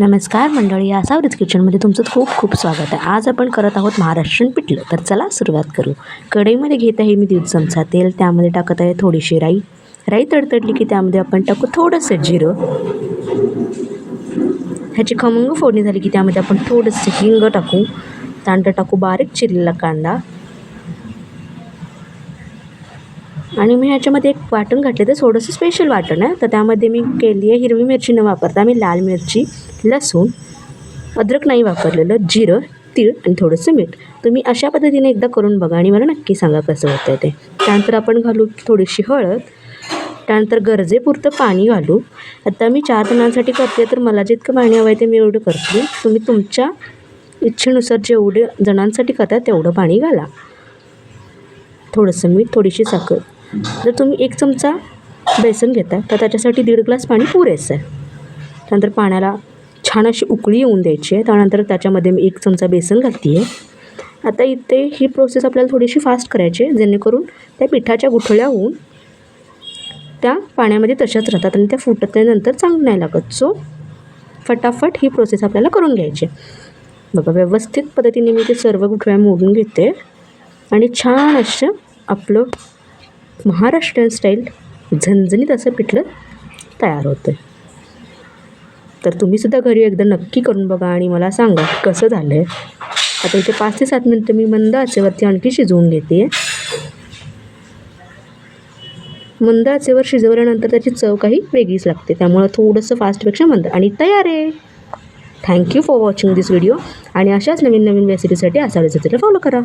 नमस्कार मंडळी आसावरीच किचनमध्ये तुमचं खूप खूप स्वागत आहे. आज आपण करत आहोत महाराष्ट्रीयन पिठलं. तर चला सुरुवात करू. कढईमध्ये घेत आहे मी दीड चमचा तेल. त्यामध्ये टाकत आहे थोडीशी राई. राई तडतडली की त्यामध्ये आपण टाकू थोडंसं जिरं. ह्याची खमंग फोडणी झाली की त्यामध्ये आपण थोडंसं हिंग टाकू. त्यानंतर टाकू बारीक चिरलेला कांदा. आणि मी ह्याच्यामध्ये एक वाटण घातले ते थोडंसं स्पेशल वाटण आहे. तर त्यामध्ये मी केली आहे हिरवी मिरची न वापरता. मी लाल मिरची लसूण अद्रक नाही वापरलेलं जिरं तीळ आणि थोडंसं मीठ. तुम्ही अशा पद्धतीने एकदा करून बघा आणि मला नक्की सांगा कसं होतं ते. त्यानंतर आपण घालू थोडीशी हळद. त्यानंतर गरजेपुरतं पाणी घालू. आता मी चार जणांसाठी करते तर मला जितकं पाणी हवं आहे ते मी एवढं करते. तुम्ही तुमच्या इच्छेनुसार जेवढे जणांसाठी करता तेवढं पाणी घाला. थोडंसं मीठ थोडीशी साखर. जर तुम्ही एक चमचा बेसन घेता तर त्याच्यासाठी दीड ग्लास पाणी पुरेसं आहे. त्यानंतर पाण्याला छान अशी उकळी येऊन द्यायची आहे. त्यानंतर त्याच्यामध्ये मी एक चमचा बेसन घालते आहे आता इथे ही प्रोसेस आपल्याला थोडीशी फास्ट करायची आहे. जेणेकरून त्या पिठाच्या गुठळ्या होऊन त्या पाण्यामध्ये तशाच राहतात आणि त्या फुटल्यानंतर चांगलं नाही लागत. सो फटाफट ही प्रोसेस आपल्याला करून घ्यायची आहे. बघा व्यवस्थित पद्धतीने मी ते सर्व गुठळ्या मोडून घेते. आणि छान असं आपलं महाराष्ट्रीयन स्टाईल झणझणीत असं पिठलं तयार होतं तर तुम्हीसुद्धा घरी एकदा नक्की करून बघा आणि मला सांगा कसं झालं आहे आता इथे पाच ते सात मिनटं मी मंद आचेवरती आणखी शिजवून घेते. मंद आचेवर शिजवल्यानंतर त्याची चव काही वेगळीच लागते. त्यामुळं थोडंसं फास्टपेक्षा मंद आणि तयार आहे. Thank you for watching this video आणि अशाच नवीन नवीन रेसिपीसाठी आसाडीचं फॉलो करा.